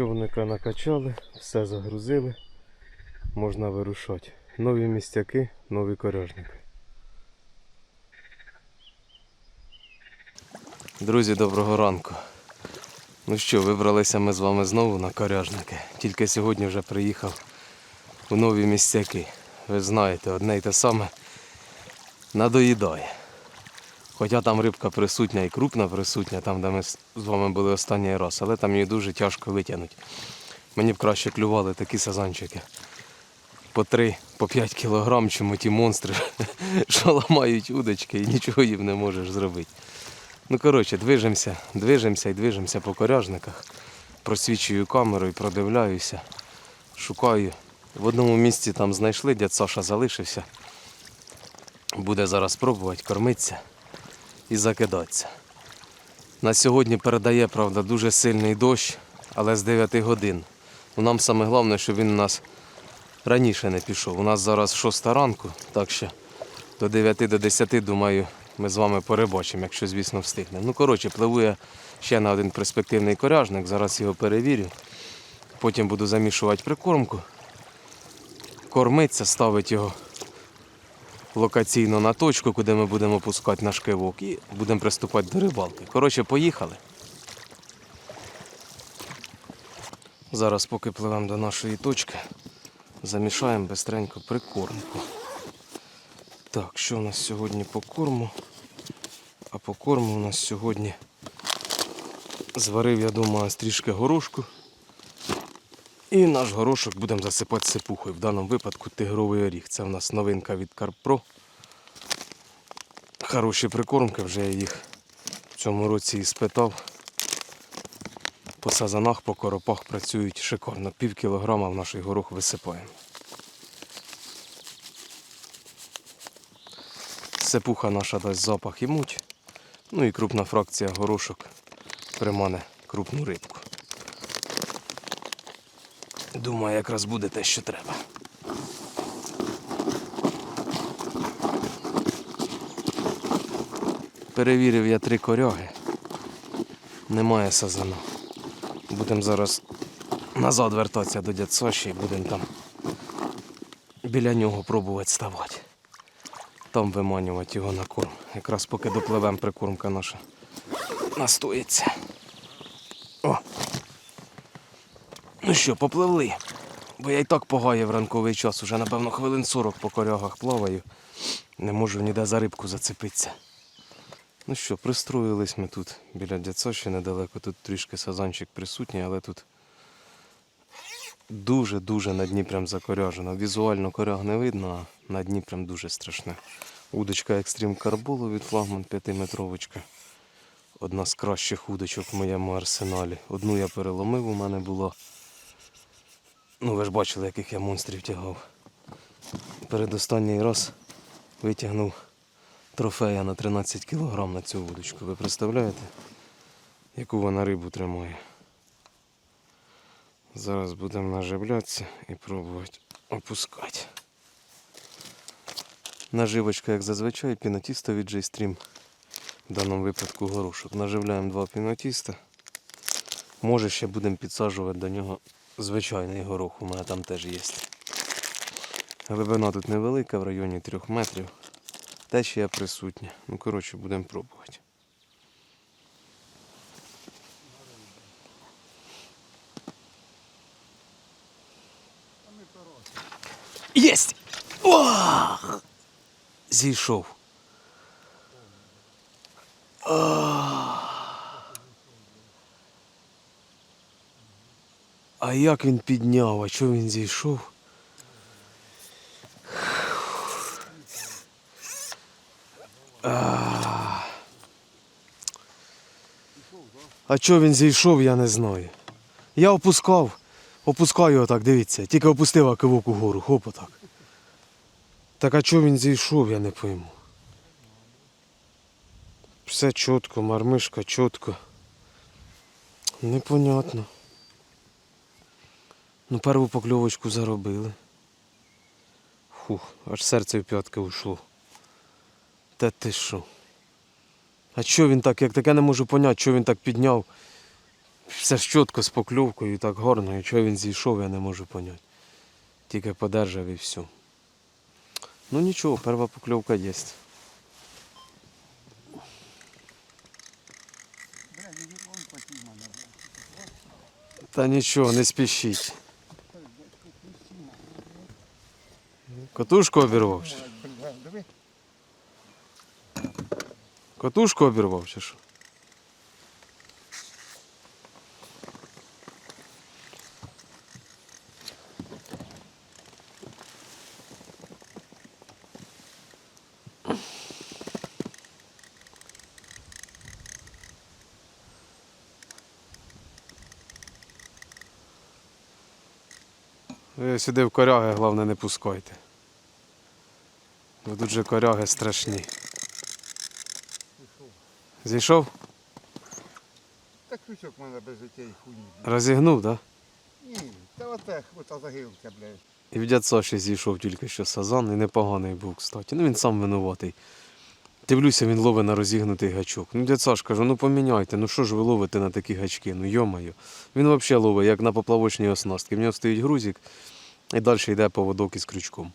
Човника накачали, все загрузили, можна вирушати. Нові містяки, нові коряжники. Друзі, доброго ранку. Ну що, вибралися ми з вами знову на коряжники. Тільки сьогодні вже приїхав у нові містяки. Ви знаєте, одне й те саме надоїдає. Хоча там рибка присутня і крупна присутня, там, де ми з вами були останній раз, але там її дуже тяжко витягнути. Мені б краще клювали такі сазанчики. По 3, по 5 кілограм, чому ті монстри, що ламають удочки і нічого їм не можеш зробити. Ну, коротше, движемося, движемося і движемося по коряжниках. Просвічую камеру і продивляюся. Шукаю. В одному місці там знайшли, дядь Саша залишився. Буде зараз пробувати кормитися і закидатися. На сьогодні передає, правда, дуже сильний дощ, але з 9 годин. Ну, Нам саме головне, щоб він у нас раніше не пішов. У нас зараз 6 ранку, так що до 9 до 10, думаю, ми з вами перебачимо, якщо, звісно, встигнемо. Ну, коротше, пливу я ще на один перспективний коряжник, зараз його перевірю. Потім буду замішувати прикормку, кормитися, ставити його локаційно на точку, куди ми будемо пускати наш кивок і будемо приступати до рибалки. Коротше, поїхали. Зараз, поки пливемо до нашої точки, замішаємо бистренько прикормку. Так, що у нас сьогодні по корму? А по корму у нас сьогодні зварив, я думаю, трішки горошку. І наш горошок будемо засипати сипухою. В даному випадку тигровий оріг. Це в нас новинка від Карпро. Хороші прикормки, вже я їх в цьому році і спитав. По сазанах, по коропах працюють шикарно. Пів кілограма в наш горох висипаємо. Сипуха наша дасть запах і муть. Ну і крупна фракція горошок примане крупну рибку. Думаю, якраз буде те, що треба. Перевірив я три коряги. Немає сазану. Будемо зараз назад вертатися до дядь Саші і будемо там біля нього пробувати ставати. Там виманювати його на корм. Якраз поки допливемо, прикормка наша настоїться. О! Ну що, попливли. Бо я і так погаю ранковий час, уже напевно хвилин 40 по корягах плаваю. Не можу ніде за рибку зацепитися. Ну що, пристроїлись ми тут біля Дяцоші недалеко. Тут трішки сазанчик присутній, але тут дуже-дуже на дні прям закоряжено. Візуально коряг не видно, а на дні прям дуже страшне. Удочка Екстрім Карболу від флагман 5-метровочка. Одна з кращих удочок в моєму арсеналі. Одну я переломив, у мене було. Ну, ви ж бачили, яких я монстрів тягав. Передостанній раз витягнув трофея на 13 кг на цю вудочку. Ви представляєте, яку вона рибу тримає? Зараз будемо наживлятися і пробувати опускати. Наживочка, як зазвичай, пінотісто від J-Stream. В даному випадку горошок. Наживляємо два пінотіста. Може ще будемо підсаджувати до нього звичайний горох, у мене там теж є. Глибина тут невелика, в районі 3 метрів. Течія присутня. Ну, коротше, будемо пробувати. Єсть! Ох! Зійшов. А як він підняв, а чого він зійшов? А, а чого він зійшов, я не знаю. Я опускав, опускаю отак, дивіться, тільки опустив а кивок угору, хоп отак. Так а чого він зійшов, я не пойму. Все чітко, мармишка чітко. Непонятно. Ну, перву покльовочку заробили. Фух, аж серце в п'ятки ушло. Та ти що? А що він так, як таке не можу поняти, що він так підняв? все ж чітко з покльовкою і так гарно, і чого він зійшов, я не можу поняти. Тільки подержав і все. Ну нічого, перша покльовка є. Та нічого, не спішіть. Катушку обірвав? чи. Катушку обірвав? Ви сюди в коряги, головне, не пускайте. Бо тут же коряги страшні. Зійшов? Так крючок в мене без життя і хуйні. Розігнув, так? Да? Ні, та оте, ота загилка, блядь. І в дядь Саші зійшов тільки що сазан, і непоганий був, кстати. Ну він сам винуватий. Дивлюся, він ловить на розігнутий гачок. Ну, дядь Саш кажу, ну поміняйте, ну що ж ви ловите на такі гачки? Ну йомаю. Він взагалі ловить, як на поплавочній оснастці. В нього стоїть грузик і далі йде поводок із крючком.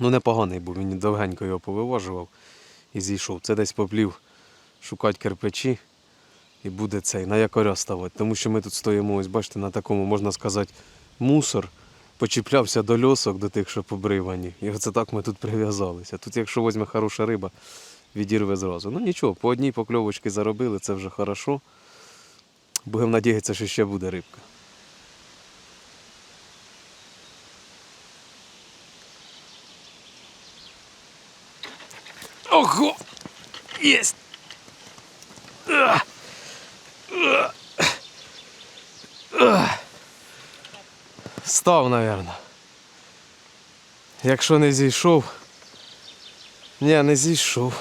Ну непоганий був, він довгенько його повиважував і зійшов. Це десь поплів шукати кирпичі і буде цей на якоря ставати. Тому що ми тут стоїмо, ось бачите, на такому, можна сказати, мусор. Почіплявся до льосок, до тих, що побривані. І оце так ми тут прив'язалися. Тут, якщо візьме хороша риба, відірве зразу. Ну нічого, по одній покльовочці заробили, це вже хорошо. Будемо надіятися, що ще буде рибка. Ого! Єсть! Став, напевно. Якщо не зійшов. Ні, не зійшов.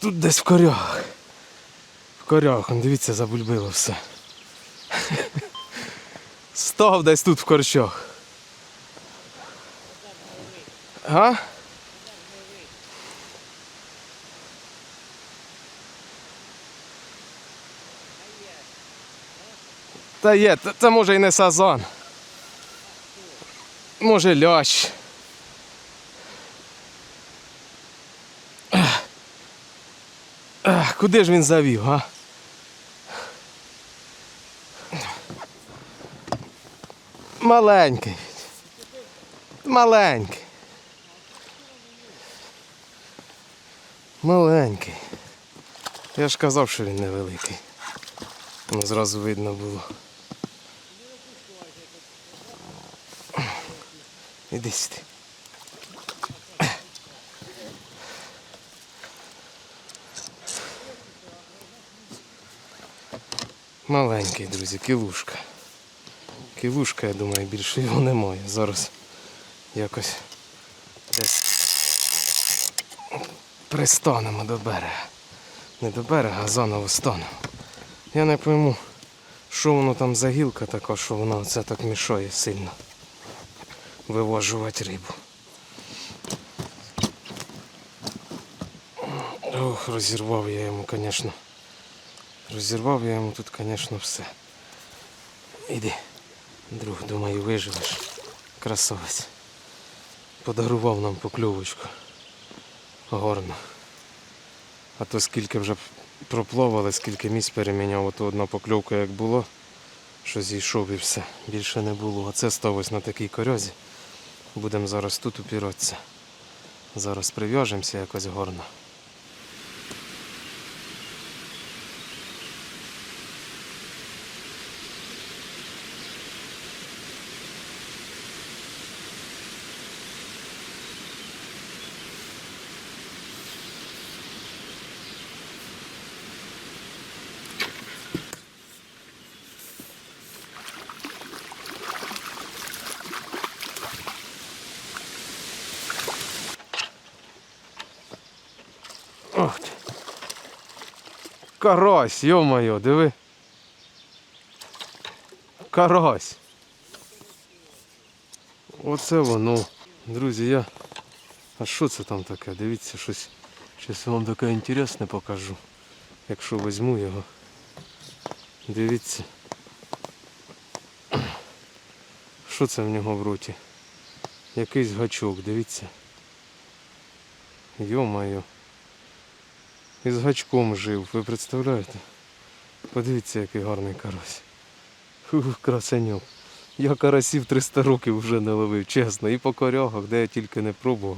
Тут десь в корях. В корях, он, дивіться, забульбило все. Став десь тут в корчах. А? Та є, це, це може і не сазан. Може. Ех, Куди ж він завів, а? Маленький. Маленький. Маленький. Я ж казав, що він невеликий. Ну, зразу видно було. Іди сюди. Маленький, друзі, кілушка. Кілушка, я думаю, більше його немає. Зараз якось десь пристанемо до берега. Не до берега, а заново станемо. Я не пойму, що воно там за гілка така, що воно оце так мішає сильно виважувати рибу. Ох, розірвав я йому, звісно. Розірвав я йому тут, звісно, все. Іди, друг, думаю, виживеш. Красавець. Подарував нам покльовочку. Горно. А то скільки вже проплавали, скільки місць переміняв, ото одна покльовка як було, що зійшов і все. Більше не було. А це став ось на такій корязі. Будемо зараз тут упіратися. Зараз прив'яжемося якось горно. Карась, йо-моє, диви. Карась. Оце воно. Друзі, я. А що це там таке? Дивіться, щось. Щось вам таке інтересне покажу. Якщо візьму його. Дивіться. Що це в нього в роті? Якийсь гачок, дивіться. Йо-моє. І з гачком жив, ви представляєте? Подивіться, який гарний карась. Фух, красеньок. Я карасів 300 років вже не ловив, чесно. І по корягах, де я тільки не пробував,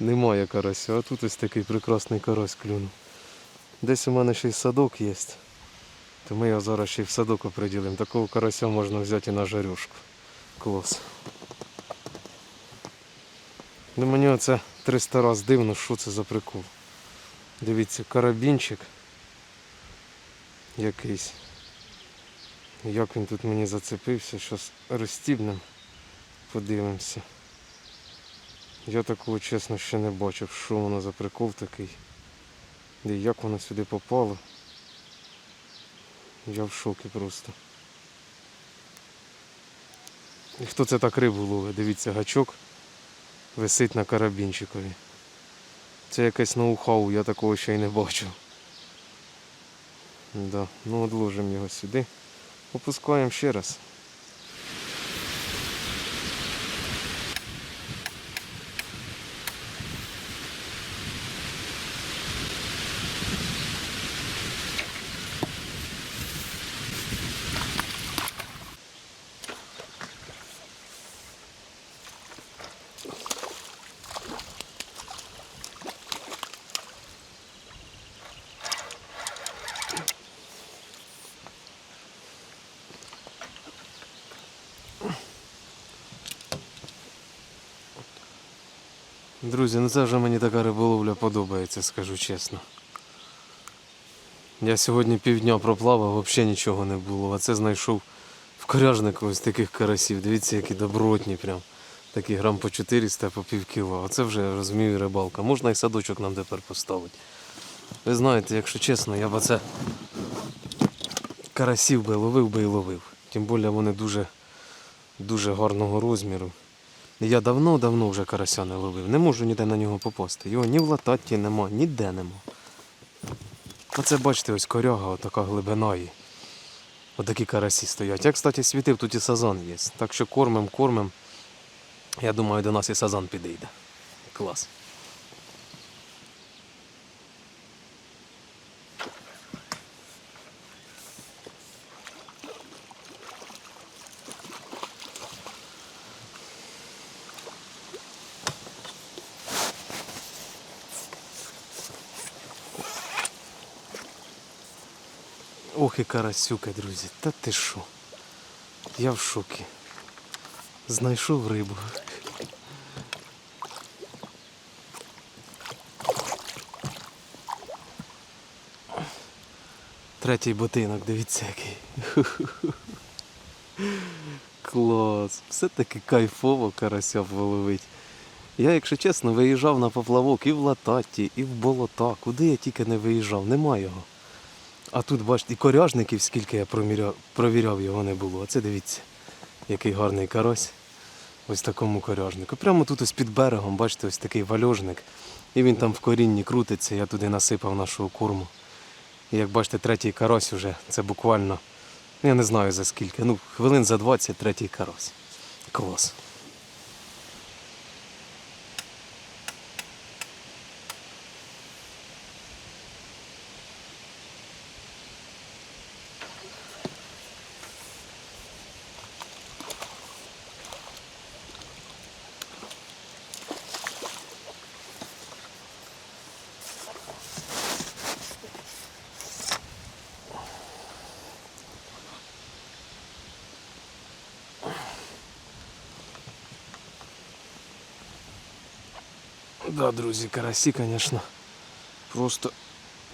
немає карася. А тут ось такий прекрасний карась клюнув. Десь у мене ще й садок є. То ми його зараз ще й в садок оприділимо. Такого карася можна взяти і на жарюшку. Клас. Ну мені оце 300 раз дивно, що це за прикол. Дивіться, карабінчик якийсь. Як він тут мені зацепився, щось розстібнем. Подивимося. Я такого чесно ще не бачив, що воно за прикол такий. І як воно сюди попало. Я в шокі просто. І хто це так рибу ловить? Дивіться, гачок висить на карабінчикові. Це якесь ноу-хау, я такого ще й не бачив. Да. Ну одложимо його сюди. Опускаємо ще раз. Друзі, ну це вже мені така риболовля подобається, скажу чесно. Я сьогодні півдня проплавав, взагалі нічого не було. А це знайшов в коряжнику ось таких карасів. Дивіться, які добротні прям. Такі грам по 400, по пів кіло. Оце вже розумію рибалка. Можна і садочок нам тепер поставити. Ви знаєте, якщо чесно, я б оце карасів би ловив би і ловив. Тим більше вони дуже, дуже гарного розміру. Я давно-давно вже карася не ловив. Не можу ніде на нього попасти. Його ні в лататі нема, ніде нема. Оце бачите, ось коряга, отака глибина є. Отакі карасі стоять. Я, кстати, світив, тут і сазан є. Так що кормим, кормим. Я думаю, до нас і сазан підійде. Клас. Ох і карасюка, друзі. Та ти що? Я в шокі. Знайшов рибу. Третій ботинок, дивіться який. Клас. Все-таки кайфово карася половить. Я, якщо чесно, виїжджав на поплавок і в Лататі, і в болота. Куди я тільки не виїжджав, нема його. А тут, бачите, і коряжників, скільки я проміряв, провіряв, його не було. Оце дивіться, який гарний карась. Ось такому коряжнику. Прямо тут ось під берегом, бачите, ось такий вальожник. І він там в корінні крутиться, я туди насипав нашого корму. І як бачите, третій карась уже, це буквально, я не знаю за скільки, ну, хвилин за 20 третій карась. Клас. Да, друзі, карасі, звісно, просто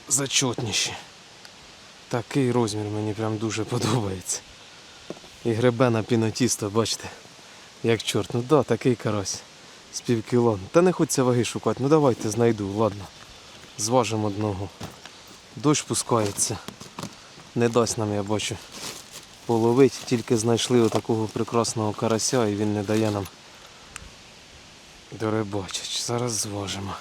зачетніші. Такий розмір мені прям дуже подобається. І гребе на пінотісто, бачите, як чорт. Ну да, такий карась. З пів кіло. Та не хочеться ваги шукати. Ну давайте знайду, ладно. Зважимо одного. Дощ пускається. Не дасть нам, я бачу, половить. Тільки знайшли отакого прекрасного карася і він не дає нам Дорибачич, зараз зважимо.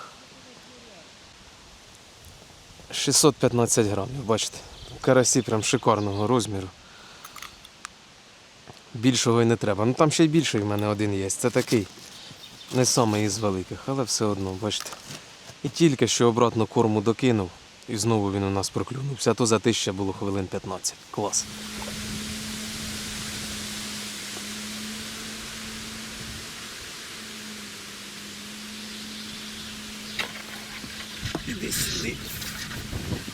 615 грамів, бачите, Карасі прям шикарного розміру. Більшого і не треба. Ну там ще й більший в мене один є. Це такий. Не самий із великих, але все одно, бачите. І тільки що обратно корму докинув, і знову він у нас проклюнувся. А то за ще було хвилин 15. Клас. Іди сюди.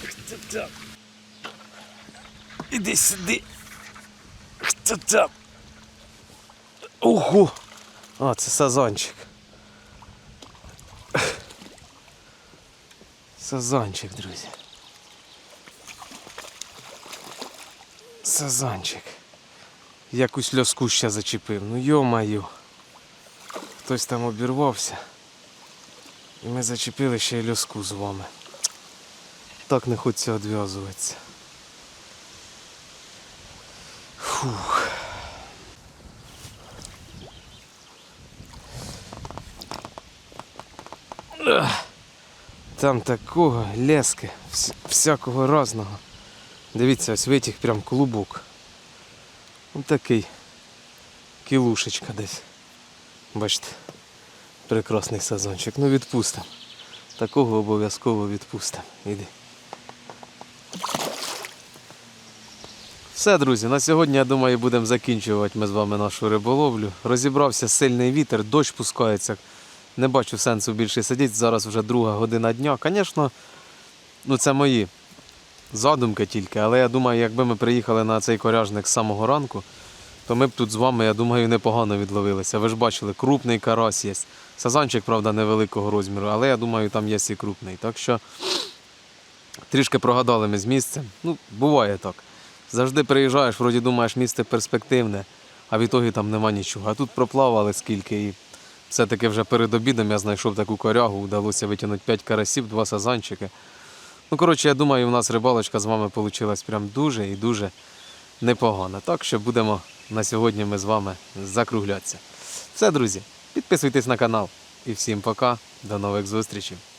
Хто там? Іди сюди. Хто там? Ого! А, це сазанчик. Сазанчик, друзі. Сазанчик. Якусь льоску ще зачепив. Ну йо-маю. Хтось там обірвався. І ми зачепили ще й льоску з вами. Так не хочеться відв'язуватися. Фух. Там такого лески, всякого разного. Дивіться, ось витяг прям клубок. Ось такий. Кілушечка десь. Бачите, прекрасний сазончик. Ну відпустимо. Такого обов'язково відпустимо. Іди. Все, друзі, на сьогодні, я думаю, будемо закінчувати ми з вами нашу риболовлю. Розібрався сильний вітер, дощ пускається. Не бачу сенсу більше сидіти. Зараз вже друга година дня. Звісно, ну це мої задумки тільки, але я думаю, якби ми приїхали на цей коряжник з самого ранку, то ми б тут з вами, я думаю, непогано відловилися. Ви ж бачили, крупний карась є. Сазанчик, правда, невеликого розміру, але я думаю, там є і крупний. Так що трішки прогадали ми з місцем. Ну, буває так. Завжди приїжджаєш, вроді думаєш, місце перспективне, а в ітогі там нема нічого. А тут проплавали скільки і все-таки вже перед обідом я знайшов таку корягу, вдалося витягнути 5 карасів, 2 сазанчики. Ну, коротше, я думаю, у нас рибалочка з вами вийшла прям дуже і дуже непогана. Так що будемо на сьогодні ми з вами закруглятися. Все, друзі, підписуйтесь на канал. І всім пока, до нових зустрічей.